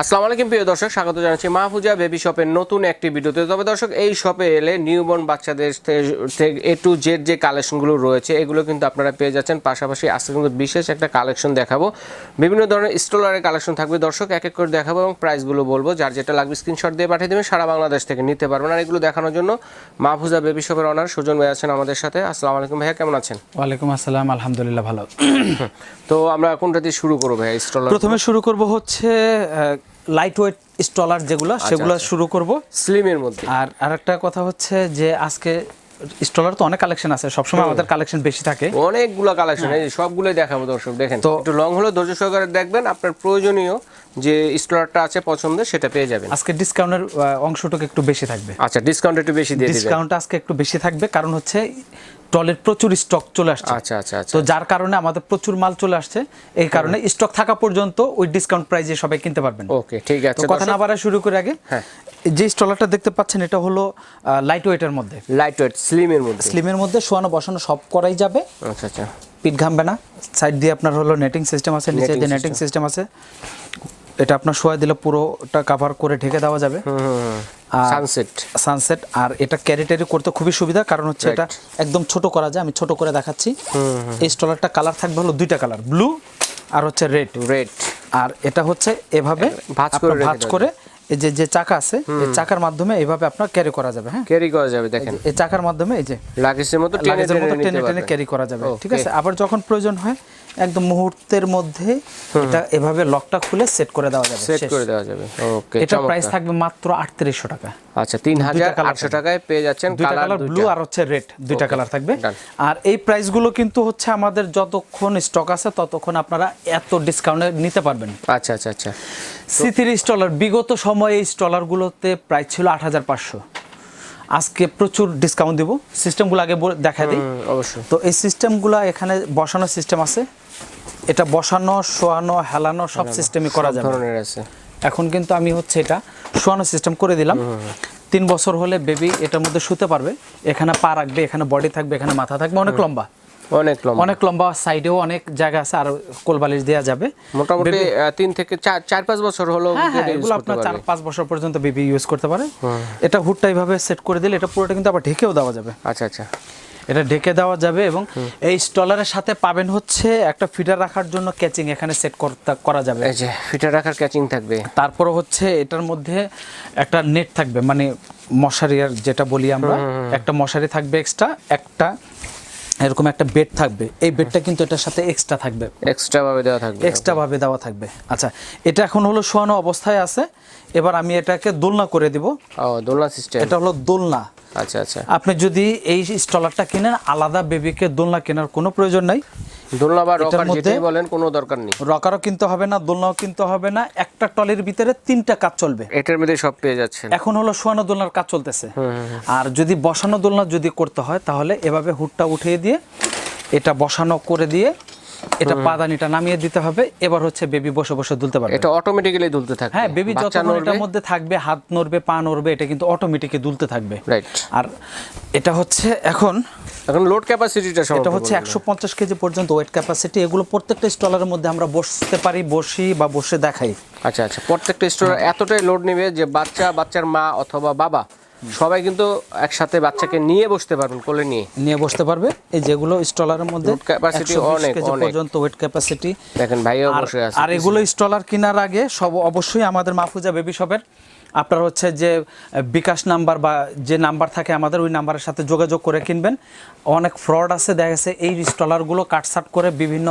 আসসালামু আলাইকুম প্রিয় দর্শক স্বাগত জানাচ্ছি মাহফুজা বেবি শপের নতুন একটি ভিডিওতে। তবে দর্শক এই শপে এলে নিউবর্ন বাচ্চাদের থেকে এ টু জেড যে কালেকশনগুলো রয়েছে এগুলো কিন্তু আপনারা পেয়ে যাচ্ছেন। পাশাপাশি আজকে কিন্তু বিশেষ একটা কালেকশন দেখাবো। বিভিন্ন ধরনের স্টোলারের কালেকশন থাকবে। দর্শক এক এক করে দেখাবো এবং প্রাইসগুলো বলব। যার যেটা লাগবে স্ক্রিনশট দিয়ে পাঠিয়ে দেবেন। সারা বাংলাদেশ থেকে নিতে পারবেন। আর এগুলো দেখানোর জন্য মাহফুজা বেবি শপের অনার সুজন ভাই আছেন আমাদের সাথে। আসসালামু আলাইকুম ভাইয়া কেমন আছেন? ওয়ালাইকুম আসসালাম আলহামদুলিল্লাহ ভালো। তো আমরা কোনটা দিয়ে শুরু করব ভাইয়া স্টোলার প্রথমে শুরু করব হচ্ছে লাইট ওয়েট স্টলার যেগুলো সেগুলো আচ্ছা। শুরু করব। স্লিমের মধ্যে। আর আরেকটা কথা হচ্ছে যে আজকে স্টলার তো অনেক কালেকশন আছে সবসময় আমাদের কালেকশন বেশি থাকে। অনেকগুলো কালেকশন এই সবগুলোই দেখাবো দর্শক দেখেন। তো- একটু লং হলো ধৈর্য সহকারে দেখবেন আপনার প্রয়োজনীয় যে স্টলারটা আছে পছন্দের সেটা পেয়ে যাবেন। আজকে ডিসকাউন্টের অংশটুকু একটু বেশি থাকবে। আচ্ছা ডিসকাউন্ট একটু বেশি দিয়ে দিবেন। ডিসকাউন্ট আজকে একটু বেশি থাকবে কারণ হচ্ছে টলের প্রচুর স্টক চলে আসছে। আচ্ছা আচ্ছা আচ্ছা। তো যার কারণে আমাদের প্রচুর মাল চলে আসছে এই কারণে স্টক থাকা পর্যন্ত ওই ডিসকাউন্ট প্রাইসে সবাই কিনতে পারবেন। ওকে ঠিক আছে কথা না বাড়া শুরু করে আগে। হ্যাঁ। যে স্টলারটা দেখতে পাচ্ছেন এটা হলো লাইট ওয়েটের মধ্যে। লাইট ওয়েট স্লিমের মধ্যে। স্লিমের মধ্যে শোয়ানো বসানো সব করাই যাবে। আচ্ছা আচ্ছা। পিঠ ঘামবে না। সাইড দিয়ে আপনার হলো নেটিং সিস্টেম আছে নিচে দিয়ে নেটিং সিস্টেম আছে। এটা আপনার শোয়া দিলে পুরোটা কভার করে ঢেকে দেওয়া যাবে। সানসেট সানসেট আর এটা ক্যারি ট্যারি করতে খুবই সুবিধা কারণ হচ্ছে এটা একদম ছোট করা যায় আমি ছোট করে দেখাচ্ছি। এই স্টলারটা কালার থাকবে হলো দুইটা কালার ব্লু আর হচ্ছে রেড রেড আর এটা হচ্ছে এভাবে ভাঁজ করে ভাঁজ করে এই যে যে চাকা আছে এই চাকার মাধ্যমে এইভাবে আপনার ক্যারি করা যাবে হ্যাঁ? ক্যারি করা যাবে দেখেন। এই চাকার মাধ্যমে এই যে লাগেজের মতো টেনে টেনে ক্যারি করা যাবে ঠিক আছে? আবার যখন প্রয়োজন হয় একদম মুহূর্তের মধ্যে এটা এভাবে লকটা খুলে সেট করে দেওয়া যাবে সেট করে দেওয়া যাবে। ওকে এটা প্রাইস থাকবে মাত্র আটত্রিশশো টাকা। আচ্ছা তিন হাজার colour আটশো টাকায় পেয়ে যাচ্ছেন দুইটা কালার ব্লু আর হচ্ছে রেড দুইটা কালার থাকবে। আর এই প্রাইসগুলো কিন্তু হচ্ছে আমাদের যতক্ষণ স্টক আছে ততক্ষণ আপনারা এত ডিসকাউন্টে নিতে পারবেন। আচ্ছা আচ্ছা আচ্ছা। সি থ্রি স্টলার বিগত সময়ে এই স্টলারগুলোতে প্রাইস ছিল আট হাজার পাঁচশো। আজকে প্রচুর ডিসকাউন্ট দিব। সিস্টেমগুলো আগে দেখা দিই। অবশ্যই। তো এই সিস্টেমগুলো এখানে বসানোর সিস্টেম আছে। এটা বসানো শোয়ানো হেলানো সব সিস্টেমই করা যাবে। ধরনের আছে। এখন কিন্তু আমি হচ্ছে এটা শোয়ানো সিস্টেম করে দিলাম। তিন বছর হলে বেবি এটার মধ্যে শুতে পারবে। এখানে পা রাখবে এখানে বডি থাকবে এখানে মাথা থাকবে অনেক লম্বা। অনেক লম্বা। অনেক লম্বা সাইডেও অনেক জায়গা আছে আর কোলবালিশ দেওয়া যাবে। মোটামুটি তিন থেকে চার চার পাঁচ বছর হলো হ্যাঁ হ্যাঁ এগুলো আপনার চার পাঁচ বছর পর্যন্ত বেবি ইউজ করতে পারে। এটা হুডটা এইভাবে সেট করে দিলে এটা পুরোটা কিন্তু আবার ঢেকেও দেওয়া যাবে। আচ্ছা আচ্ছা। এটা ঢেকে দেওয়া যাবে এবং এই স্টলারের সাথে পাবেন হচ্ছে একটা ফিটার রাখার জন্য ক্যাচিং এখানে সেট করা যাবে। এই যে ফিটা রাখার ক্যাচিং থাকবে। তারপর হচ্ছে এটার মধ্যে একটা নেট থাকবে মানে মশারি আর যেটা বলি আমরা একটা মশারি থাকবে এক্সট্রা একটা এরকম একটা বেড থাকবে। এই বেডটা কিন্তু এটার সাথে এক্সট্রা থাকবে। এক্সট্রা ভাবে দেওয়া থাকবে। এক্সট্রা ভাবে দেওয়া থাকবে। আচ্ছা এটা এখন হলো শোয়ানো অবস্থায় আছে। এবার আমি এটাকে দোলনা করে দিব। ও দোলনা সিস্টেম এটা হলো দোলনা। আচ্ছা আচ্ছা। আপনি যদি এই স্টলারটা কিনেন আলাদা বেবিকে দোলনা কেনার কোনো প্রয়োজন নাই। দোলনা বা রকার যেটাই বলেন কোনো দরকার নেই। রকারও কিনতে হবে না দোলনাও কিনতে হবে না একটা টলের ভিতরে তিনটা কাজ চলবে। এটার মধ্যে সব পেয়ে যাচ্ছেন। এখন হলো শোয়ানো দোলনার কাজ চলতেছে। আর যদি বসানো দোলনা যদি করতে হয় তাহলে এভাবে হুটটা উঠিয়ে দিয়ে এটা বসানো করে দিয়ে এটা পাদানিটা নামিয়ে দিতে হবে এবার হচ্ছে বেবি বসে বসে দুলতে পারবে। এটা অটোমেটিক্যালি দুলতে থাকবে। হ্যাঁ বেবি যতক্ষণ এটার মধ্যে থাকবে হাত নড়বে পা নড়বে এটা কিন্তু অটোমেটিকে দুলতে থাকবে। রাইট আর এটা হচ্ছে এখন এখন লোড ক্যাপাসিটিটা সব এটা হচ্ছে একশো পঞ্চাশ কেজি পর্যন্ত ওয়েট ক্যাপাসিটি এগুলো প্রত্যেকটা স্টলারের মধ্যে আমরা বসতে পারি বসি বা বসে দেখাই। আচ্ছা আচ্ছা। প্রত্যেকটা স্টোর এতটাই লোড নেবে যে বাচ্চা বাচ্চার মা অথবা বাবা সবাই কিন্তু একসাথে বাচ্চাকে নিয়ে বসতে পারবেন কোলে নিয়ে নিয়ে বসতে পারবে এই যেগুলো স্টলারের মধ্যে 120 অনেক, অনেক। পর্যন্ত ওয়েট ক্যাপাসিটি দেখেন ভাইও বসে আছে আর এগুলো স্টলার কেনার আগে সব অবশ্যই আমাদের মাহফুজা বেবি শপের আপনার হচ্ছে যে বিকাশ নাম্বার বা যে নাম্বার থাকে আমাদের ওই নাম্বারের সাথে যোগাযোগ করে কিনবেন অনেক ফ্রড আছে দেখা গেছে এই স্টলারগুলো কাটসাট করে বিভিন্ন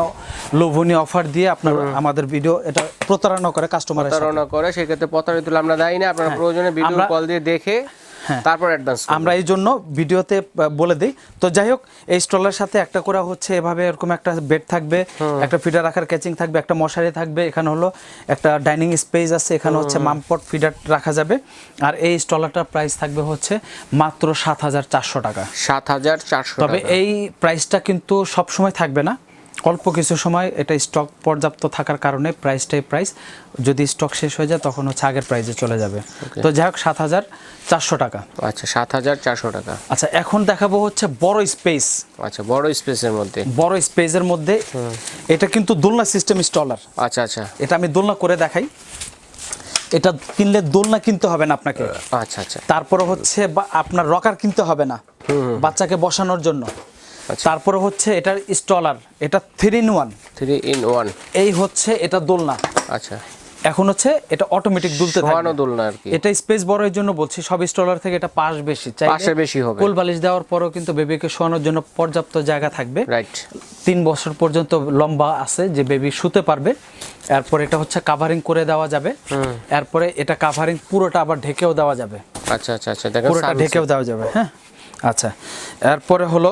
লোভনীয় অফার দিয়ে আপনার আমাদের ভিডিও এটা প্রতারণা করে কাস্টমার প্রতারণা করে সেক্ষেত্রে প্রতারিত আমরা দায়ী না আপনারা প্রয়োজনে ভিডিও হ্যাঁ। কল দিয়ে দেখে হ্যাঁ। তারপর অ্যাডভান্স আমরা এই জন্য ভিডিওতে বলে দিই। তো যাই হোক এই স্টলের সাথে একটা করে হচ্ছে এভাবে এরকম একটা বেড থাকবে একটা ফিডার রাখার ক্যাচিং থাকবে একটা মশারি থাকবে এখানে হলো একটা ডাইনিং স্পেস আছে এখানে হচ্ছে মামপট ফিডার রাখা যাবে। আর এই স্টলারটার প্রাইস থাকবে হচ্ছে মাত্র সাত হাজার চারশো টাকা। সাত হাজার চারশো তবে এই প্রাইসটা কিন্তু সবসময় থাকবে না। অল্প কিছু সময় এটা স্টক পর্যাপ্ত থাকার কারণে প্রাইসটাই প্রাইস যদি স্টক শেষ হয়ে যায় তখন হচ্ছে আগের প্রাইসে চলে যাবে। তো যাই হোক সাত হাজার চারশো টাকা। আচ্ছা সাত হাজার চারশো টাকা। আচ্ছা এখন দেখাবো হচ্ছে বড় স্পেস আচ্ছা বড় স্পেসের মধ্যে। বড় স্পেসের মধ্যে এটা কিন্তু দোলনা সিস্টেম স্টলার আচ্ছা আচ্ছা। এটা আমি দোলনা করে দেখাই। এটা কিনলে দোলনা কিনতে হবে না আপনাকে। আচ্ছা আচ্ছা। তারপরে হচ্ছে আপনার রকার কিনতে হবে না। বাচ্চাকে বসানোর জন্য। তারপরে হচ্ছে এটার স্টলার এটা three in one three in one এই হচ্ছে এটা দোলনা। আচ্ছা। এখন হচ্ছে এটা অটোমেটিক দুলতে থাকবে। দোলনা আর কি। এটা স্পেস বড় এর জন্য বলছি সব স্টলার থেকে এটা পাশ বেশি। চাইলে পাশে বেশি হবে। কোল বালিশ দেওয়ার পরেও কিন্তু বেবিকে শোয়ানোর জন্য পর্যাপ্ত জায়গা থাকবে। রাইট তিন বছর পর্যন্ত লম্বা আছে যে বেবি শুতে পারবে। এরপর এটা হচ্ছে কাভারিং করে দেওয়া যাবে। এরপরে এটা কাভারিং পুরোটা আবার ঢেকেও দেওয়া যাবে। আচ্ছা আচ্ছা আচ্ছা পুরোটা ঢেকেও দেওয়া যাবে হ্যাঁ? আচ্ছা। এরপরে হলো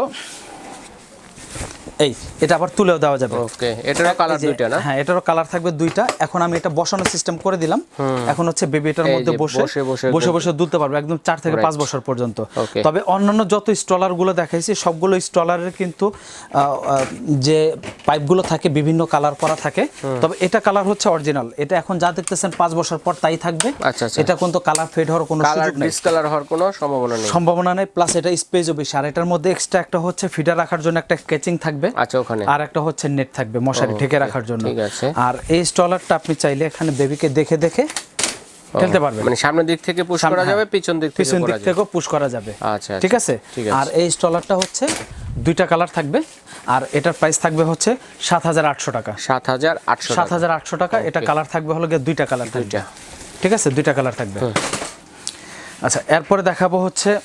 এই এটা আবার তুলেও দেওয়া যাবে। ওকে এটারও কালার দুইটা না? হ্যাঁ এটারও কালার থাকবে দুইটা। এখন আমি এটা বসানোর সিস্টেম করে দিলাম। এখন হচ্ছে বেবিটার এই মধ্যে বসে বসে বসে দুলতে পারবে একদম চার থেকে Right. পাঁচ বছর পর্যন্ত। তবে অন্যান্য যত স্টলারগুলো দেখাইছি সবগুলো স্টলারের কিন্তু যে পাইপগুলো থাকে বিভিন্ন কালার করা থাকে। তবে এটা কালার হচ্ছে অরিজিনাল এটা এখন যা দেখতেছেন পাঁচ বছর পর তাই থাকবে। আচ্ছা, আচ্ছা। এটা কিন্তু কালার ফেড হওয়ার কোনো কালার সুযোগ নেই। ডিসকালার হওয়ার কোনো সম্ভাবনা নেই। সম্ভাবনা নেই প্লাস এটা স্পেসও বেশি। আর এটার মধ্যে এক্সট্রা একটা হচ্ছে ফিডার রাখার জন্য একটা কেচিং থাকবে। আচ্ছা ওখানে। আর একটা হচ্ছে নেট থাকবে মশারি ঢেকে রাখার জন্য। ঠিক আছে। আর এই স্টলারটা আপনি চাইলে এখানে বেবিকে দেখে দেখে ফেলতে পারবেন। মানে সামনের দিক থেকে পুশ করা যাবে হ্যাঁ। পিছন দিক থেকে পিছন দিক যাবে থেকেও পুশ করা যাবে। আচ্ছা, ঠিক আচ্ছা, আছে। আর এই স্টলারটা হচ্ছে দুইটা কালার থাকবে। আর এটার প্রাইস থাকবে হচ্ছে সাত হাজার আটশো টাকা। সাত হাজার আটশো সাত হাজার আটশো টাকা। এটা কালার থাকবে হলো গিয়ে দুইটা কালার থাকবে। দুইটা ঠিক আছে? দুইটা কালার থাকবে। আচ্ছা এরপরে দেখাবো হচ্ছে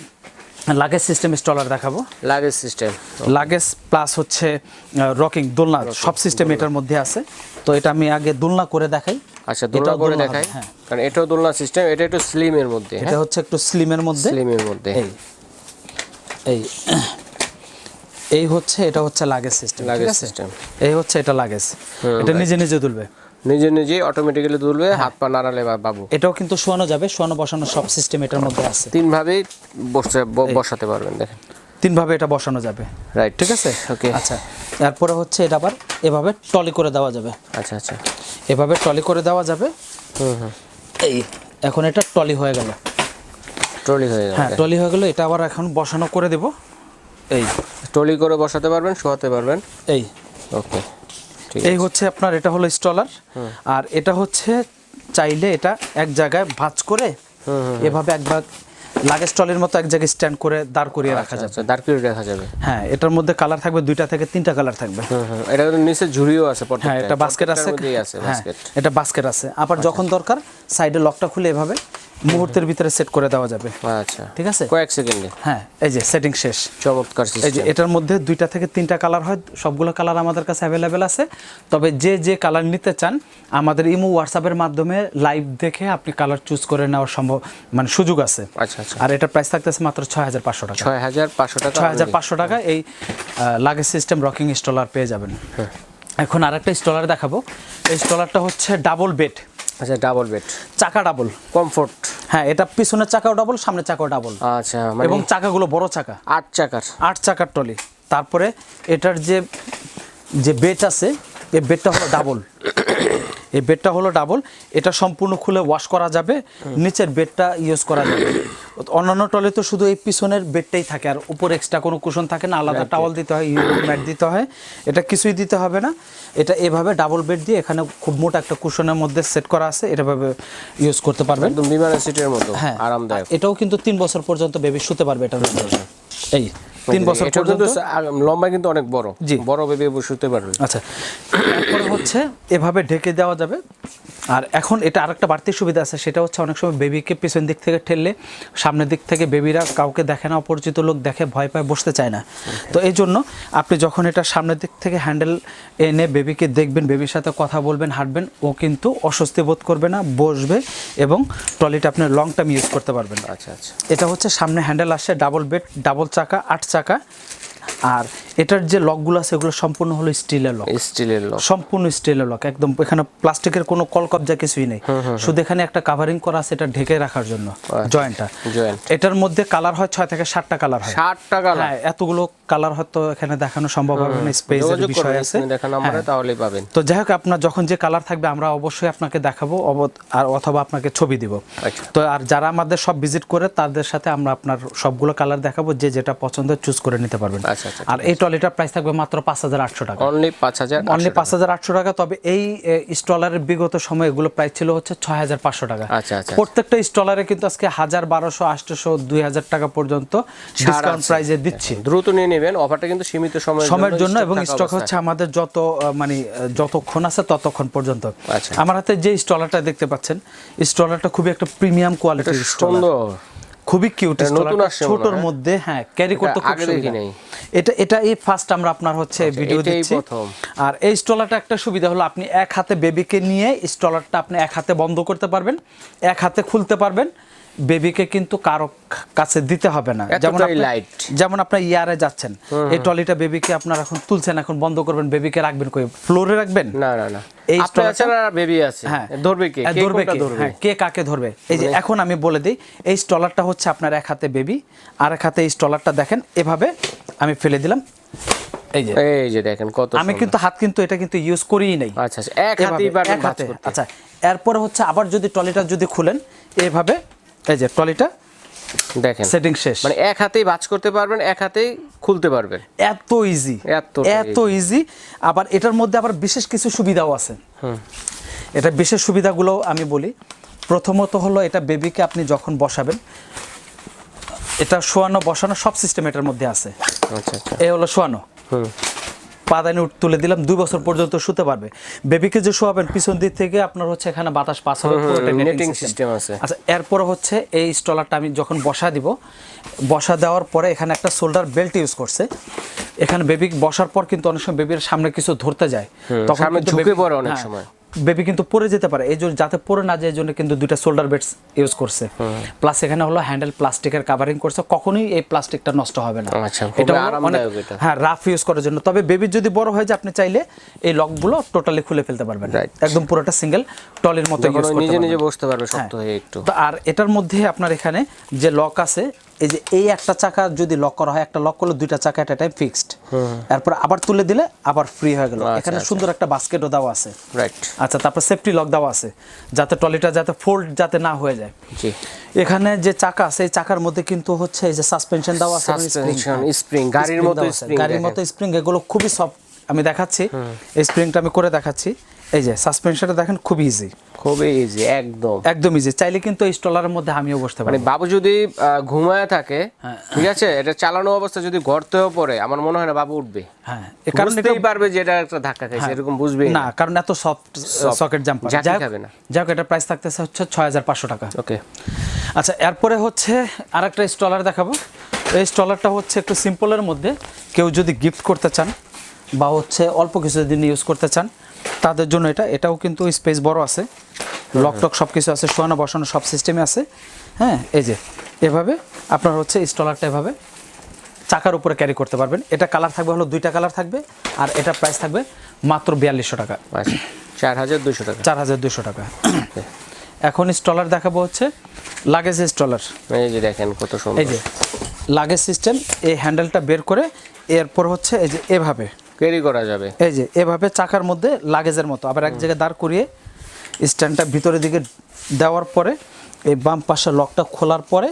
লাগেজ সিস্টেম স্টলার দেখাবো। লাগেজ সিস্টেম লাগেজ প্লাস হচ্ছে রকিং দোলনা সব সিস্টেম এটার মধ্যে আছে। তো এটা আমি আগে দোলনা করে দেখাই। আচ্ছা দোলনা করে দেখাই। হ্যাঁ। কারণ এটাও দোলনা সিস্টেম এটা একটু স্লিমের মধ্যে এটা হচ্ছে একটু স্লিমের মধ্যে। স্লিমের মধ্যে। এই। এই। এই হচ্ছে এটা হচ্ছে লাগেজ সিস্টেম লাগেজ সিস্টেম এই হচ্ছে এটা লাগেজ এটা নিজে নিজে দুলবে নিজে নিজেই অটোমেটিক্যালি তুলবে হ্যাঁ। হাত পা নাড়ালে বাবু। এটাও কিন্তু শোয়ানো যাবে শোয়ানো বসানো সব সিস্টেম এটার মধ্যে আছে। তিন ভাবেই বসে বসাতে পারবেন দেখেন। তিনভাবে এটা বসানো যাবে। রাইট ঠিক আছে? ওকে আচ্ছা তারপরে হচ্ছে এটা আবার এভাবে টলি করে দেওয়া যাবে। আচ্ছা আচ্ছা। এভাবে টলি করে দেওয়া যাবে। হুম হুম। এই এখন এটা টলি হয়ে গেল। ট্রলি হয়ে গেল হ্যাঁ টলি হয়ে গেল এটা আবার এখন বসানো করে দেব। এই। ট্রলি করে বসাতে পারবেন শোয়াতে পারবেন। এই। ওকে এই হচ্ছে আপনার এটা হলো স্টলার। আর এটা হচ্ছে চাইলে এটা এক জায়গায় ভাঁজ করে এভাবে একবার লাগেজ টলির মতো এক জায়গায় স্ট্যান্ড করে দাঁড় করিয়ে রাখা যাবে। আচ্ছা দাঁড় করে রাখা যাবে। হ্যাঁ এটার মধ্যে কালার থাকবে দুইটা থেকে তিনটা কালার থাকবে। এটা নিচে ঝুড়িও আছে হ্যাঁ এটা বাস্কেট আছে। হ্যাঁ এটা বাস্কেট আছে। আবার যখন দরকার সাইডে লকটা খুলে এভাবে মুহূর্তের ভিতরে সেট করে দেওয়া যাবে। আচ্ছা। ঠিক আছে? কয়েক সেকেন্ডে হ্যাঁ এই যে সেটিং শেষ। চমৎকার এই যে এটার মধ্যে দুইটা থেকে তিনটা কালার হয় সবগুলো কালার আমাদের কাছে অ্যাভেলেবেল আছে। তবে যে যে কালার নিতে চান আমাদের ইমো হোয়াটসঅ্যাপের মাধ্যমে লাইভ দেখে আপনি কালার চুজ করে নেওয়ার সম্ভব মানে সুযোগ আছে। আচ্ছা আচ্ছা। আর এটার প্রাইস থাকতেছে মাত্র ছয় হাজার পাঁচশো টাকা। ছয় হাজার পাঁচশো টাকা। ছয় হাজার পাঁচশো টাকা এই লাগেজ সিস্টেম রকিং স্টলার পেয়ে যাবেন। এখন আরেকটা স্টলার দেখাবো। এই স্টলারটা হচ্ছে ডাবল বেড আচ্ছা ডাবল বেড চাকা ডাবল কমফোর্ট হ্যাঁ এটা পিছনের চাকাও ডাবল সামনের চাকাও ডাবল আচ্ছা মানে এবং চাকাগুলো বড় চাকা। আট চাকার। আট চাকার টলি তারপরে এটার যে যে বেড আছে এই বেডটা হলো ডাবল এই বেডটা হলো ডাবল এটা সম্পূর্ণ খুলে ওয়াশ করা যাবে। নিচের বেডটা ইউজ করা যাবে। অন্যান্য টলে তো শুধু এই পিছনের বেডটাই থাকে আর উপর এক্সট্রা কোনো কুশন থাকে না আলাদা টাওয়াল দিতে হয় ম্যাট দিতে হয় এটা কিছুই দিতে হবে না। এটা এভাবে ডাবল বেড দিয়ে এখানে খুব মোটা একটা কুশনের মধ্যে সেট করা আছে এটাভাবে ইউজ করতে পারবেন। একদম বিমানের সিটের মতো হ্যাঁ আরামদায়ক। এটাও কিন্তু তিন বছর পর্যন্ত বেবি শুতে পারবে এটার মধ্যে। এই তিন বছর পর্যন্ত। লম্বা কিন্তু অনেক বড়। জি। বড় বেবি শুতে পারবে। আচ্ছা। তারপরে হচ্ছে এভাবে ঢেকে দেওয়া যাবে। আর এখন এটা আরেকটা বাড়তি সুবিধা আছে সেটা হচ্ছে অনেক সময় বেবিকে পিছন দিক থেকে ঠেললে সামনের দিক থেকে বেবিরা কাউকে দেখে না অপরিচিত লোক দেখে ভয় পায় বসতে চায় না। তো এই জন্য আপনি যখন এটা সামনের দিক থেকে হ্যান্ডেল এনে বেবিকে দেখবেন বেবির সাথে কথা বলবেন হাঁটবেন ও কিন্তু অস্বস্তি বোধ করবে না বসবে এবং ট্রলিটা আপনি লং টাইম ইউজ করতে পারবেন। আচ্ছা আচ্ছা। এটা হচ্ছে সামনে হ্যান্ডেল আসছে ডাবল বেড ডাবল চাকা আট চাকা। আর এটার যে লকগুলো আছে এগুলো সম্পূর্ণ হলো স্টিলের লক। স্টিলের লক। সম্পূর্ণ স্টিলের লক একদম। এখানে প্লাস্টিকের কোনো কল কবজা কিছুই নেই। শুধু এখানে একটা কাভারিং করা আছে এটা ঢেকে রাখার জন্য জয়েন্টটা জয়েন্ট এটার মধ্যে কালার হয় ছয় থেকে সাতটা কালার হয়। সাতটা কালার হ্যাঁ এতগুলো কালার হয়তো এখানে দেখানো সম্ভব হবে না স্পেসের বিষয় আছে। স্ক্রিনে দেখা নাম্বারে তাহলেই পাবেন। তো যাই হোক আপনার যখন যে কালার থাকবে আমরা অবশ্যই আপনাকে দেখাবো আর অথবা আপনাকে ছবি দিব। আচ্ছা। তো আর যারা আমাদের সব ভিজিট করে তাদের সাথে আমরা আপনার সবগুলো কালার দেখাবো যে যেটা পছন্দ চুজ করে নিতে পারবেন। আচ্ছা আচ্ছা আর এই ট্রলিটার প্রাইস থাকবে মাত্র পাঁচ হাজার আটশো টাকা। অনলি পাঁচ হাজার অনলি পাঁচ হাজার আটশো টাকা তবে এই স্টলারের বিগত সময় এগুলো প্রাইস ছিল হচ্ছে ছয় হাজার পাঁচশো টাকা। প্রত্যেকটা স্টলারে কিন্তু আজকে হাজার বারোশো আটশোশো দুই হাজার টাকা পর্যন্ত ডিসকাউন্ট আছে। প্রাইজে দিচ্ছি। দ্রুত নিয়ে নেবেন অফারটা কিন্তু সীমিত সময়ের সময়ের জন্য এবং স্টক হচ্ছে আমাদের যত মানে যতক্ষণ আছে ততক্ষণ পর্যন্ত। আচ্ছা। আমার হাতে যে স্টলারটা দেখতে পাচ্ছেন স্টলারটা খুবই একটা প্রিমিয়াম কোয়ালিটির স্টলার সুন্দর। খুবই কিউট নতুন ছোটর মধ্যে হ্যাঁ ক্যারি করতে খুব সুবিধা। এটা এটা এই ফার্স্ট আমরা আপনার হচ্ছে ভিডিও এটাই দিচ্ছি। আর এই স্টলারটা একটা সুবিধা হলো আপনি এক হাতে বেবিকে নিয়ে স্টলারটা আপনি এক হাতে বন্ধ করতে পারবেন এক হাতে খুলতে পারবেন বেবিকে কিন্তু কারও কাছে দিতে হবে না। যেমন light। যেমন আপনার ইয়ারে যাচ্ছেন এই ট্রলিটা বেবিকে আপনার এখন তুলছেন এখন বন্ধ করবেন বেবিকে রাখবেন কই? ফ্লোরে রাখবেন? না না না। এই বেবি আছে। হ্যাঁ। ধরবে কে? হ্যাঁ, ধরবে কে? হ্যাঁ কে কাকে ধরবে? এই যে এখন আমি বলে দিই এই স্টলারটা হচ্ছে আপনার এক হাতে বেবি আর এক হাতে এই স্টলারটা দেখেন এভাবে আমি ফেলে দিলাম। এই যে। এই যে দেখেন কত আমি কিন্তু হাত কিন্তু এটা কিন্তু ইউজ করিই নাই। আচ্ছা আচ্ছা এক হাতেই। আচ্ছা। এরপরে হচ্ছে আবার যদি ট্রলিটা যদি খুলেন এইভাবে এই যে ট্রলিটা দেখেন। সেটিং শেষ। মানে এক হাতেই বাজ করতে পারবেন এক হাতেই খুলতে পারবেন। এত ইজি এত এত ইজি আবার এটার মধ্যে আবার বিশেষ কিছু সুবিধাও আছে। এটা বিশেষ সুবিধাগুলো আমি বলি। প্রথমত হলো এটা বেবিকে আপনি যখন বসাবেন এটা শোয়ানো বসানো সব সিস্টেম এটার মধ্যে আছে। আচ্ছা আচ্ছা। এ হলো শোয়ানো। পাদানি তুলে দিলাম দুই বছর পর্যন্ত শুতে পারবে। বেবিকে যে শোয়াবেন পিছন দিক থেকে আপনার হচ্ছে এখানে বাতাস পাস হবে নেটিং সিস্টেম আছে। আচ্ছা এরপর হচ্ছে এই স্টলারটা আমি যখন বসা দিব বসা দেওয়ার পরে এখানে একটা সোল্ডার বেল্ট ইউজ করছে। এখানে বেবি বসার পর কিন্তু অনেক সময় বেবির সামনে কিছু ধরতে যায়। তখন ঝুঁকে পড়ে অনেক হ্যাঁ, সময়। বেবি কিন্তু পড়ে যেতে পারে। এই জন্য যাতে পড়ে না যায় এই জন্য কিন্তু দুইটা শোল্ডার বেল্টস ইউজ করছে। প্লাস এখানে হলো হ্যান্ডেল প্লাস্টিকের কাভারিং করছে। কখনোই এই প্লাস্টিকটা নষ্ট হবে না। আচ্ছা, এটা অনেক হ্যাঁ রাফ ইউজ করার জন্য। তবে বেবি যদি বড় হয় যে আপনি চাইলে এই লকগুলো টোটালি খুলে ফেলতে পারবেন. একদম পুরোটা সিঙ্গেল টলের মতো ইউজ করতে নিজে নিজে বসতে পারবে শক্ত হ্যাঁ। হয়ে একটু। তো আর এটার মধ্যে আপনার এখানে যে লক আছে এই যে এই একটা চাকা যদি লক করা হয় একটা লক করলে দুইটা চাকা একটা টাইম ফিক্সড এরপর আবার তুলে দিলে আবার ফ্রি হয়ে গেল। আচ্ছা, এখানে আচ্ছা। সুন্দর একটা বাস্কেটও দেওয়া আছে। রাইট আচ্ছা তারপর সেফটি লক দেওয়া আছে যাতে ট্রলিটা যাতে ফোল্ড যাতে না হয়ে যায়। জি। এখানে যে চাকা আছে এই চাকার মধ্যে কিন্তু হচ্ছে এই যে সাসপেনশন দেওয়া আছে সাসপেনশন হ্যাঁ। স্প্রিং গাড়ির মতো স্প্রিং গাড়ির মতো স্প্রিং এগুলো খুবই সফট আমি দেখাচ্ছি। এই স্প্রিংটা আমি করে দেখাচ্ছি। এই যে সাসপেনশনটা দেখেন খুব ইজি খুবই ইজি একদম। একদম ইজি চাইলে কিন্তু এই স্টলারের মধ্যে আমিও বসতে মানে পারি বাবু যদি ঘুমায় থাকে হ্যাঁ। ঠিক আছে? এটা চালানো অবস্থা যদি গর্তেও পড়ে আমার মনে হয় না বাবু উঠবে। হ্যাঁ কারণ বুঝতেই পারবে যে এটা একটা ধাক্কা খাইছে এরকম বুঝবে না কারণ এত সফট সকেট জাম্পার যাই খাবে না। যাই হোক এটা প্রাইস থাকতেছে হচ্ছে ছয় হাজার পাঁচশো টাকা। ওকে আচ্ছা এরপরে হচ্ছে আরেকটা স্টলার দেখাবো। এই স্টলারটা হচ্ছে একটু সিম্পলের মধ্যে। কেউ যদি গিফট করতে চান বা হচ্ছে অল্প কিছু দিন ইউজ করতে চান তাদের জন্য এটা এটাও কিন্তু স্পেস বড় আছে। লক টক সব কিছু আছে শোয়ানো বসানো সব সিস্টেমে আছে। হ্যাঁ এই যে এভাবে আপনার হচ্ছে স্টলারটা এভাবে চাকার উপরে ক্যারি করতে পারবেন। এটা কালার থাকবে হলো দুইটা কালার থাকবে আর এটা প্রাইস থাকবে মাত্র বিয়াল্লিশশো টাকা। আচ্ছা চার হাজার দুশো টাকা। চার হাজার দুশো টাকা এখন স্টলার দেখাবো হচ্ছে লাগেজ স্টলার এই যে দেখেন কত এই যে লাগেজ সিস্টেম এই হ্যান্ডেলটা বের করে এরপর হচ্ছে এই যে এভাবে। ক্যারি করা যাবে। এই যে এভাবে চাকার মধ্যে লাগেজের মতো। আবার এক জায়গায় দাঁড় করিয়ে স্ট্যান্ডটা ভিতরের দিকে দেওয়ার পরে এই বাম পাশে লকটা খোলার পরে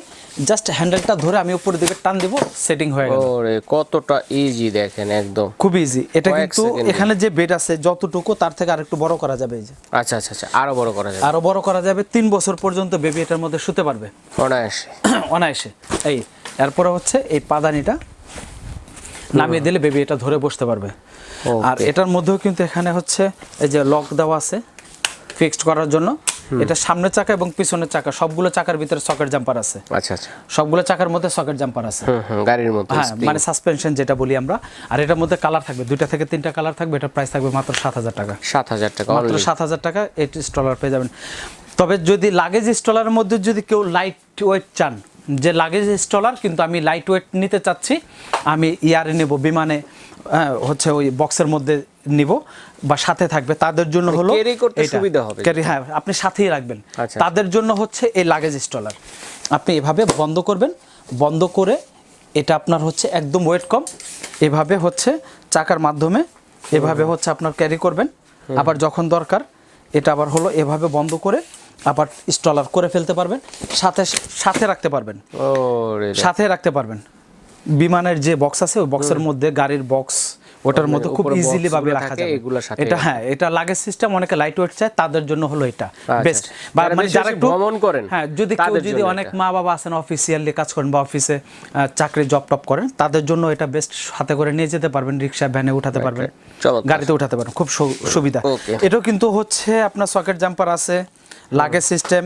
জাস্ট হ্যান্ডেলটা ধরে আমি উপরের দিকে টান দিব সেটিং হয়ে গেল। ওরে কতটা ইজি দেখেন একদম। খুব ইজি এটা কিন্তু এখানে যে বেড আছে যতটুকু তার থেকে আরেকটু বড় করা যাবে এই যে। আচ্ছা আচ্ছা আচ্ছা আরও বড় করা যাবে। আরও বড় করা যাবে তিন বছর পর্যন্ত বেবি এটার মধ্যে শুতে পারবে। অনায়াসে। অনায়াসে। এই এরপরে হচ্ছে এই পাদানিটা। নামিয়ে দিলে বেবি এটা ধরে বসতে পারবে। আর এটার মধ্যেও কিন্তু এখানে হচ্ছে এই যে লক দেওয়া আছে ফিক্সড করার জন্য। এটা সামনের চাকা এবং পিছনের চাকা সবগুলো চাকার ভিতরে সকেট জাম্পার আছে। আচ্ছা আচ্ছা। সবগুলো চাকার মধ্যে সকেট জাম্পার আছে। গাড়ির মতো হ্যাঁ মানে সাসপেনশন যেটা বলি আমরা। আর এটার মধ্যে কালার থাকবে দুইটা থেকে তিনটা কালার থাকবে এটার প্রাইস থাকবে মাত্র সাত হাজার টাকা। সাত হাজার টাকা মাত্র। সাত হাজার টাকা এইট স্টলার পেয়ে যাবেন। তবে যদি লাগেজ স্টলারের মধ্যে যদি কেউ লাইট ওয়েট চান যে লাগেজ স্টলার কিন্তু আমি লাইট ওয়েট নিতে চাচ্ছি। আমি ইয়ারে নেব বিমানে হচ্ছে ওই বক্সের মধ্যে নিব বা সাথে থাকবে। তাদের জন্য হলো মানে করতে সুবিধা হবে। Carry, হ্যাঁ আপনি সাথেই রাখবেন। আচ্ছা। তাদের জন্য হচ্ছে এই লাগেজ স্টলার আপনি এভাবে বন্ধ করবেন বন্ধ করে এটা আপনার হচ্ছে একদম ওয়েট কম। এভাবে হচ্ছে চাকার মাধ্যমে এভাবে হচ্ছে আপনার ক্যারি করবেন। আবার যখন দরকার এটা আবার হলো এভাবে বন্ধ করে আবার স্টলার করে ফেলতে পারবেন সাথে সাথে রাখতে পারবেন। সাথে রাখতে পারবেন। বিমানের যে বক্স আছে ওই বক্সের মধ্যে গাড়ির বক্স ওটার মধ্যে খুব ইজিলি ভাবে রাখা থাকে, যাবে। এটা হ্যাঁ এটা লাগেজ সিস্টেম অনেকে লাইট ওয়েট চায় তাদের জন্য হলো এটা। বেস্ট আচ্ছা। যারা বেশি বেশি ভ্রমণ করেন, হ্যাঁ যদি কেউ যদি অনেক মা বাবা আছেন অফিসিয়ালি কাজ করেন বা অফিসে চাকরি জব টপ করেন তাদের জন্য এটা বেস্ট সাথে করে নিয়ে যেতে পারবেন রিক্সা ভ্যানে উঠাতে পারবেন। গাড়িতে উঠাতে পারবেন খুব সুবিধা। এটাও কিন্তু হচ্ছে আপনার সকেট জাম্পার আছে লাগেজ সিস্টেম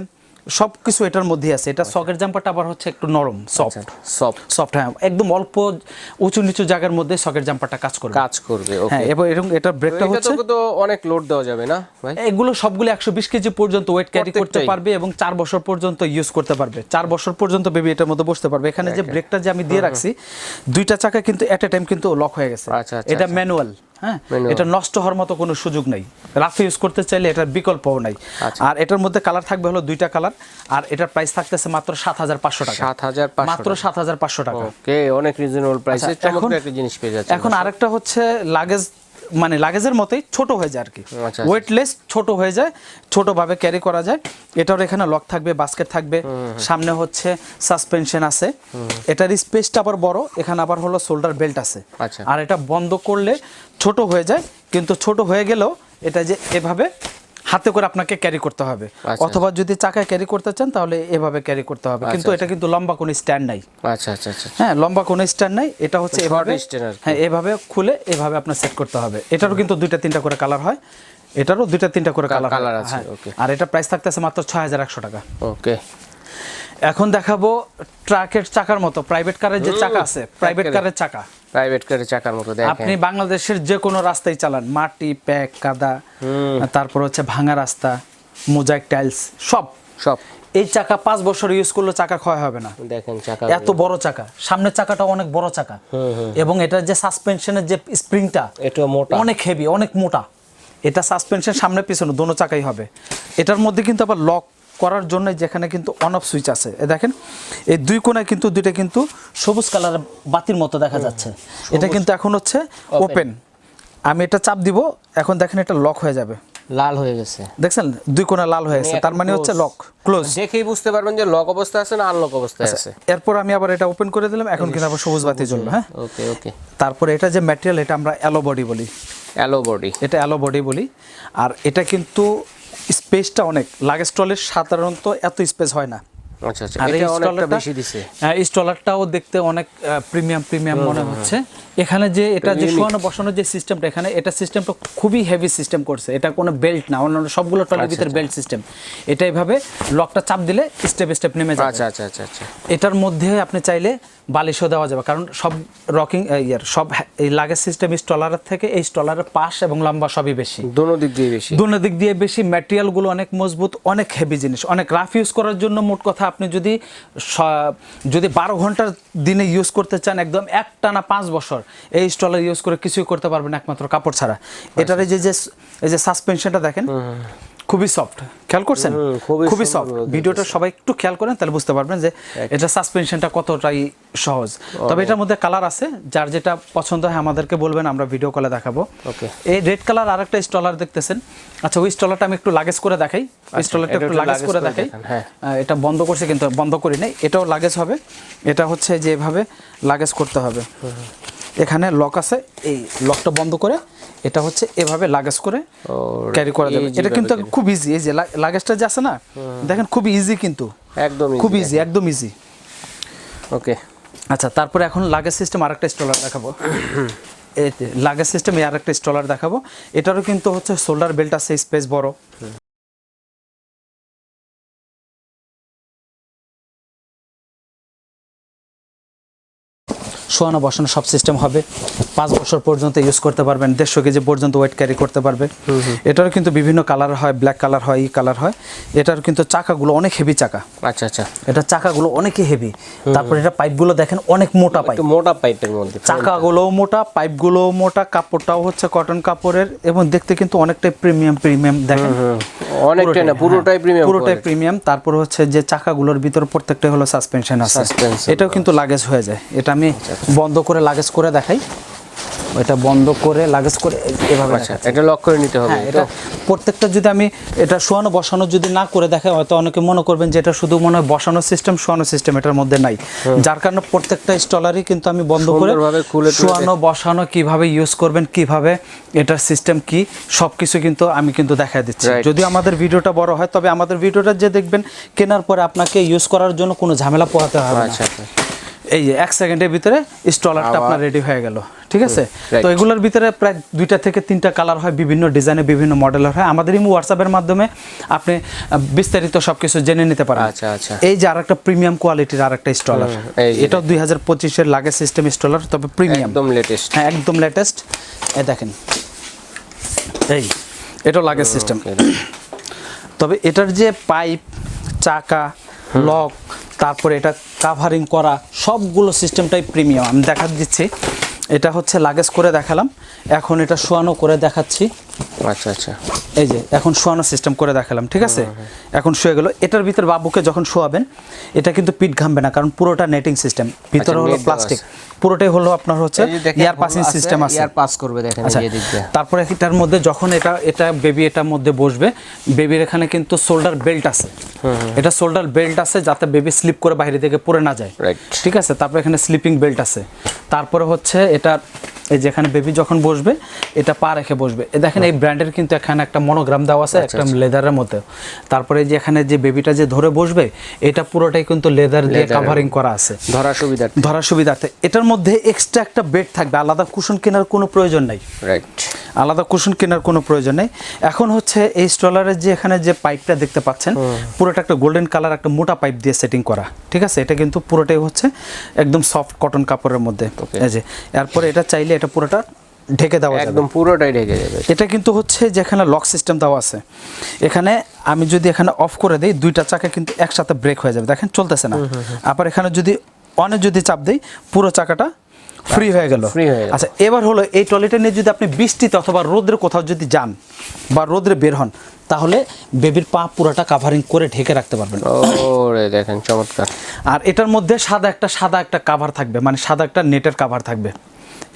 সব কিছু এটার মধ্যেই আছে। এটা সকের জাম্পারটা আবার হচ্ছে একটু নরম সফট সব সফট হ্যাঁ একদম অল্প উঁচু নিচু জায়গার মধ্যে সকেট জাম্পারটা কাজ করবে। কাজ করবে ওকে হ্যাঁ এবং এরকম এটার ব্রেকটা হচ্ছে। তো অনেক লোড দেওয়া যাবে না ভাই? এগুলো সবগুলো একশো বিশ কেজি পর্যন্ত ওয়েট ক্যারি করতে পারবে এবং চার বছর পর্যন্ত ইউজ করতে পারবে। চার বছর পর্যন্ত বেবি এটার মধ্যে বসতে পারবে। এখানে যে ব্রেকটা যে আমি দিয়ে রাখছি দুইটা চাকা কিন্তু এট এ টাইম কিন্তু লক হয়ে গেছে। আচ্ছা, আচ্ছা, এটা আচ্ছা। ম্যানুয়াল হ্যাঁ? এটা নষ্ট হওয়ার মতো কোনো সুযোগ নাই। রাফ ইউজ করতে চাইলে এটার বিকল্পও নাই। আচ্ছা। আর এটার মধ্যে কালার থাকবে হলো দুইটা কালার আর এটার প্রাইস থাকতেছে মাত্র সাত হাজার পাঁচশো টাকা। সাত হাজার পাঁচশো মাত্র সাত হাজার পাঁচশো টাকা। ওকে অনেক রিজনেবল প্রাইসে আচ্ছা, চমৎকার এখন- একটা জিনিস পেয়ে যাচ্ছে এখন আরেকটা হচ্ছে লাগেজ মানে লাগেজের মতোই ছোট হয়ে যায় আর কি। আচ্ছা, আচ্ছা। ওয়েটলেস ছোট হয়ে যায় ছোটভাবে ক্যারি করা যায়। এটার এখানে লক থাকবে বাস্কেট থাকবে সামনে হচ্ছে সাসপেনশন আছে। এটার স্পেসটা আবার বড় এখানে আবার হলো শোল্ডার বেল্ট আছে। আচ্ছা। আর এটা বন্ধ করলে ছোট হয়ে যায় কিন্তু ছোট হয়ে গেলেও এটা যে এভাবে হাতে করে আপনাকে ক্যারি করতে হবে। আচ্ছা। অথবা যদি চাকায় ক্যারি করতে চান তাহলে এভাবে ক্যারি করতে হবে। কিন্তু এটা কিন্তু লম্বা কোনো স্ট্যান্ড নাই। আচ্ছা আচ্ছা আচ্ছা। হ্যাঁ লম্বা কোনো স্ট্যান্ড নাই। এটা হচ্ছে এভাবে হ্যাঁ এভাবে খুলে এভাবে আপনার সেট করতে হবে। এটারও কিন্তু দুইটা তিনটা করে কালার হয়। এটারও দুইটা তিনটা করে কালার colour আছে, okay. আর এটা প্রাইস থাকতেছে মাত্র ছয় হাজার একশো টাকা। ওকে এখন দেখাবো ট্রাকের চাকার মতো। প্রাইভেট কারের যে চাকা আছে প্রাইভেট। কারের চাকা। প্রাইভেট কারের চাকার মতো দেখেন। আপনি বাংলাদেশের যে কোনো রাস্তায় চালান মাটি প্যাক কাদা তারপর হচ্ছে ভাঙা রাস্তা মোজাইক টাইলস সব। সব। এই চাকা পাঁচ বছর ইউজ করলে চাকা ক্ষয় হবে না। দেখেন চাকা এত বড় চাকা। সামনের চাকাটা অনেক বড় চাকা। এবং এটার যে সাসপেনশনের যে স্প্রিংটা এটা মোটা। অনেক হেভি অনেক মোটা। এটা সাসপেনশন সামনে পিছনে দোনো চাকাই হবে। এটার মধ্যে কিন্তু আবার লক করার জন্য যেখানে কিন্তু অন অফ সুইচ আছে। এ দেখেন এই দুই কোণায় কিন্তু দুইটা কিন্তু সবুজ কালারের বাতির মতো দেখা যাচ্ছে। এটা কিন্তু এখন হচ্ছে ওপেন আমি এটা চাপ দিব এখন দেখেন এটা লক হয়ে যাবে। লাল হয়ে গেছে। দেখছেন? দুই কোণা লাল হয়ে গেছে তার মানে হচ্ছে লক ক্লোজ দেখেই বুঝতে পারবেন যে লক অবস্থা আছে না আনলক অবস্থায় আছে। এরপর আমি আবার এটা ওপেন করে দিলাম এখন কিন্তু আবার সবুজ বাতি জ্বলবে হ্যাঁ? ওকে ওকে। তারপরে এটা যে ম্যাটেরিয়াল এটা আমরা অ্যালো বডি বলি। অ্যালো বডি এটা অ্যালো বডি বলি। আর এটা কিন্তু স্পেসটা অনেক। লাগেজ ট্রলের সাধারণত এত স্পেস হয় না। আচ্ছা আচ্ছা। এটা অনেকটা বেশি দিছে। স্টলারটাও দেখতে অনেক প্রিমিয়াম প্রিমিয়াম মনে হচ্ছে। এখানে যে এটা যে শোয়ানো বসানোর যে সিস্টেমটা এখানে এটা সিস্টেমটা খুবই হেভি সিস্টেম করছে। এটা কোনো বেল্ট না অন্যান্য সবগুলো আচ্ছা, ট্রলের ভিতরে বেল্ট সিস্টেম এটা এইভাবে লকটা চাপ দিলে স্টেপ স্টেপ নেমে আচ্ছা আচ্ছা আচ্ছা আচ্ছা। এটার মধ্যে আপনি চাইলে বালিশও দেওয়া যাবে। কারণ সব রকিং ইয়ার সব এই লাগেজ সিস্টেম স্টলারের থেকে এই স্টলারের পাশ এবং লম্বা সবই বেশি। দোনো দিক দিয়ে বেশি। দুনো দিক দিয়ে বেশি ম্যাটেরিয়ালগুলো অনেক মজবুত অনেক হেভি জিনিস। অনেক রাফ ইউজ করার জন্য মোট কথা আপনি যদি যদি বারো ঘণ্টার দিনে ইউজ করতে চান একদম এক টানা পাঁচ বছর এই স্টলার ইউজ করে কিছুই করতে পারবেন একমাত্র কাপড় ছাড়া। এটার এই যে যে এই যে সাসপেনশনটা দেখেন খুবই সফট খেয়াল করছেন? খুবই সফট ভিডিওটা সবাই একটু খেয়াল করেন তাহলে বুঝতে পারবেন যে এটা সাসপেনশনটা কতটাই সহজ। তবে এটার মধ্যে কালার আছে যার যেটা পছন্দ হয় আমাদেরকে বলবেন আমরা ভিডিও কলে দেখাবো। ওকে। এই রেড কালার আরেকটা স্টলার দেখতেছেন। আচ্ছা ওই স্টলারটা আমি একটু লাগেজ করে দেখাই। স্টলারটা একটু একটু লাগেজ করে করে দেখাই। হ্যাঁ। এটা বন্ধ করছে কিন্তু বন্ধ করি নাই। এটাও লাগেজ হবে। এটা হচ্ছে যে এভাবে লাগেজ করতে হবে। এখানে লক আছে। এই লকটা বন্ধ করে এটা হচ্ছে এভাবে লাগেজ করে ক্যারি করা যাবে। এটা কিন্তু খুব ইজি এই যে লাগেজটা যে আছে না দেখেন খুব ইজি কিন্তু। একদম খুব ইজি একদম। ইজি ওকে আচ্ছা তারপরে এখন লাগেজ সিস্টেম আরেকটা স্টলার দেখাবো। এই লাগেজ সিস্টেম আরেকটা স্টলার দেখাবো। এটারও কিন্তু হচ্ছে শোল্ডার বেল্ট আছে স্পেস বড়। শোয়ানো বসানো সব সিস্টেম হবে। পাঁচ বছর পর্যন্ত ইউজ করতে পারবেন দেড়শো কেজি পর্যন্ত ওয়েট ক্যারি করতে পারবে। এটারও কিন্তু বিভিন্ন কালার হয় ব্ল্যাক কালার হয় ই কালার হয়। এটার কিন্তু চাকাগুলো অনেক হেভি চাকা। আচ্ছা আচ্ছা। এটা চাকাগুলো অনেকই হেভি তারপর এটা পাইপগুলো দেখেন অনেক মোটা পাইপ মোটা পাইপের মধ্যে। চাকাগুলোও মোটা পাইপগুলোও মোটা কাপড়টাও হচ্ছে কটন কাপড়ের এবং দেখতে কিন্তু অনেকটাই প্রিমিয়াম প্রিমিয়াম দেখেন। অনেকটাই না পুরোটাই প্রিমিয়াম হ্যাঁ, পুরোটাই প্রিমিয়াম তারপর হচ্ছে যে চাকাগুলোর ভিতর প্রত্যেকটা হলো সাসপেনশন আছে। এটাও কিন্তু লাগেজ হয়ে যায়। এটা আমি বন্ধ করে লাগেজ করে দেখাই। এটা বন্ধ করে লাগেজ করে এভাবে আচ্ছা এটা লক করে নিতে হবে হ্যাঁ এটা প্রত্যেকটা যদি আমি এটা শোয়ানো বসানো যদি না করে দেখাই হয়তো অনেকে মনে করবেন যে এটা শুধু মনে হয় বসানো সিস্টেম শোয়ানো সিস্টেম এটার মধ্যে নাই। যার কারণে প্রত্যেকটা স্টলারই কিন্তু আমি বন্ধ করে শোয়ানো বসানো কীভাবে ইউজ করবেন কীভাবে এটার সিস্টেম কি সব কিছু কিন্তু আমি কিন্তু দেখা দিচ্ছি। যদি আমাদের ভিডিওটা বড় হয় তবে আমাদের ভিডিওটা যে দেখবেন কেনার পরে আপনাকে ইউজ করার জন্য কোনো ঝামেলা পোহাতে হবে না। আচ্ছা আচ্ছা। এই যে এক সেকেন্ডের ভিতরে স্টলারটা আপনার রেডি হয়ে গেল। ঠিক আছে? তো এগুলোর ভিতরে প্রায় দুইটা থেকে তিনটা কালার হয় বিভিন্ন ডিজাইনে বিভিন্ন মডেলের হয়। আমাদের ইমো হোয়াটসঅ্যাপের মাধ্যমে আপনি বিস্তারিত সবকিছু জেনে নিতে পারেন। আচ্ছা, আচ্ছা। এই যে আরেকটা প্রিমিয়াম কোয়ালিটির আরেকটা স্টলার এটাও দুই হাজার পঁচিশের লাগে সিস্টেম স্টলার তবে প্রিমিয়াম একদম লেটেস্ট হ্যাঁ একদম লেটেস্ট এই দেখেন। এই এটাও লাগে সিস্টেম তবে এটার যে পাইপ চাকা লক তারপরে এটা কাভারিং করা সবগুলো সিস্টেমটাই প্রিমিয়াম আমি দেখা দিচ্ছি। এটা হচ্ছে লাগেজ করে দেখালাম। এখন এটা শোয়ানো করে দেখাচ্ছি। আচ্ছা আচ্ছা। এই যে এখন শোয়ানো সিস্টেম করে দেখালাম ঠিক আছে? এখন শুয়ে গেল। এটার ভিতর বাবুকে যখন শোয়াবেন এটা কিন্তু পিঠ ঘামবে না কারণ পুরোটা নেটিং সিস্টেম ভিতরে আচ্ছা, হলো প্লাস্টিক পুরোটাই হলো আপনার হচ্ছে এয়ার পাসিং সিস্টেম আছে এয়ার পাস করবে দেখেন আচ্ছা এই দিক দিয়ে। তারপরে এটার মধ্যে যখন এটা এটা বেবি এটার মধ্যে বসবে বেবির এখানে কিন্তু শোল্ডার বেল্ট আছে। এটা শোল্ডার বেল্ট আছে যাতে বেবি স্লিপ করে বাইরে থেকে পড়ে না যায়। রাইট ঠিক আছে? তারপরে এখানে স্লিপিং বেল্ট আছে। তারপরে হচ্ছে এটা এই যেখানে বেবি যখন বসবে এটা পা রেখে বসবে। এ দেখেন এই ব্র্যান্ডের কিন্তু এখানে একটা মনোগ্রাম দেওয়া আছে একটা লেদারের মধ্যে। তারপরে যে এখানে যে বেবিটা যে ধরে বসবে এটা পুরোটাই কিন্তু লেদার দিয়ে কাভারিং করা আছে। ধরা সুবিধা ধরার সুবিধার্থে। এটার মধ্যে এক্সট্রা একটা বেড থাকবে। আলাদা কুশন কেনার কোনো প্রয়োজন নাই। রাইট আলাদা কুশন কেনার কোনো প্রয়োজন নেই। এখন হচ্ছে এই স্টলারের যে এখানে যে পাইপটা দেখতে পাচ্ছেন পুরোটা একটা গোল্ডেন কালার একটা মোটা পাইপ দিয়ে সেটিং করা। ঠিক আছে? এটা কিন্তু পুরোটাই হচ্ছে একদম সফট কটন কাপড়ের মধ্যে. এই যে। এরপরে এটা চাইলে এটা পুরোটা ঢেকে দেওয়া যাবে। একদম পুরোটাই ঢেকে যাবে। এটা কিন্তু হচ্ছে যেখানে লক সিস্টেম দেওয়া আছে। এখানে আমি যদি এখানে অফ করে দিই দুইটা চাকা কিন্তু একসাথে ব্রেক হয়ে যাবে। দেখেন চলতেছে না। আবার এখানে যদি অনে যদি চাপ দিই পুরো চাকাটা ফ্রি হয়ে গেল। আচ্ছা এবার হলো এই টয়লেটে নিয়ে যদি আপনি বৃষ্টিতে অথবা রোদ্রে কোথাও যদি যান বা রোদ্রে বের হন তাহলে বেবির পা পুরোটা কাভারিং করে ঢেকে রাখতে পারবেন। ও রে দেখেন চমৎকার। আর এটার মধ্যে সাদা একটা সাদা একটা কাভার থাকবে। মানে সাদা একটা নেটের কাভার থাকবে।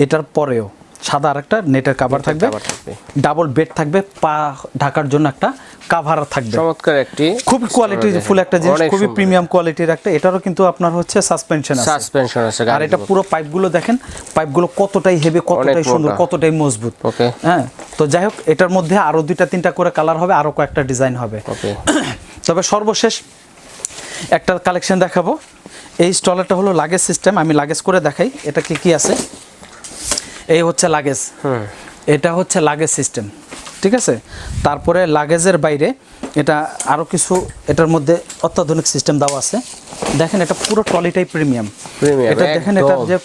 এটার পরেও সাদা আর একটা নেটের কাভার থাকবে। ডাবল বেড থাকবে পা ঢাকার জন্য একটা কাভার থাকবে। চমৎকার একটি খুব কোয়ালিটি ফুল একটা জিনিস খুবই প্রিমিয়াম কোয়ালিটির একটা। এটারও কিন্তু আপনার হচ্ছে সাসপেনশন আছে। সাসপেনশন আছে আর এটা। পুরো পাইপগুলো দেখেন পাইপগুলো কতটাই হেভি কতটাই সুন্দর কতটাই মজবুত। ওকে হ্যাঁ তো যাই হোক এটার মধ্যে আরও দুইটা তিনটা করে কালার হবে আরও কয়েকটা ডিজাইন হবে। ওকে তবে সর্বশেষ একটা কালেকশন দেখাবো। এই স্টলারটা হলো লাগেজ সিস্টেম আমি লাগেজ করে দেখাই এটা কি কি আছে? এই হচ্ছে লাগেজ হুম। এটা হচ্ছে লাগেজ সিস্টেম ঠিক আছে? তারপরে লাগেজের বাইরে এটা আরও কিছু এটার মধ্যে অত্যাধুনিক সিস্টেম দেওয়া আছে। দেখেন এটা পুরো ট্রলিটাই প্রিমিয়াম এটা দেখেন একদম। যে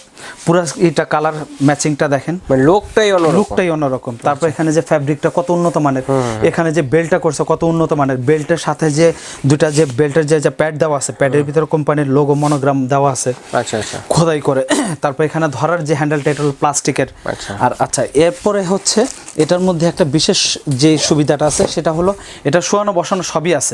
পুরো এটা কালার ম্যাচিংটা দেখেন। মানে লোকটাই অন্যরকম। লুকটাই অন্যরকম। তারপর এখানে যে ফ্যাব্রিকটা কত উন্নত মানের। এখানে যে বেল্টটা করছে কত উন্নত মানের। বেল্টের সাথে যে দুটা যে বেল্টের যে যে প্যাড দেওয়া আছে প্যাডের ভিতরে কোম্পানির লোগো মনোগ্রাম দেওয়া আছে। আচ্ছা আচ্ছা। খোদাই করে। তারপর এখানে ধরার যে হ্যান্ডেলটা এটা প্লাস্টিকের। আচ্ছা। আর আচ্ছা এরপরে হচ্ছে এটার মধ্যে একটা বিশেষ যে সুবিধাটা আছে সেটা হলো এটা শোয়ানো বসানো সবই আছে।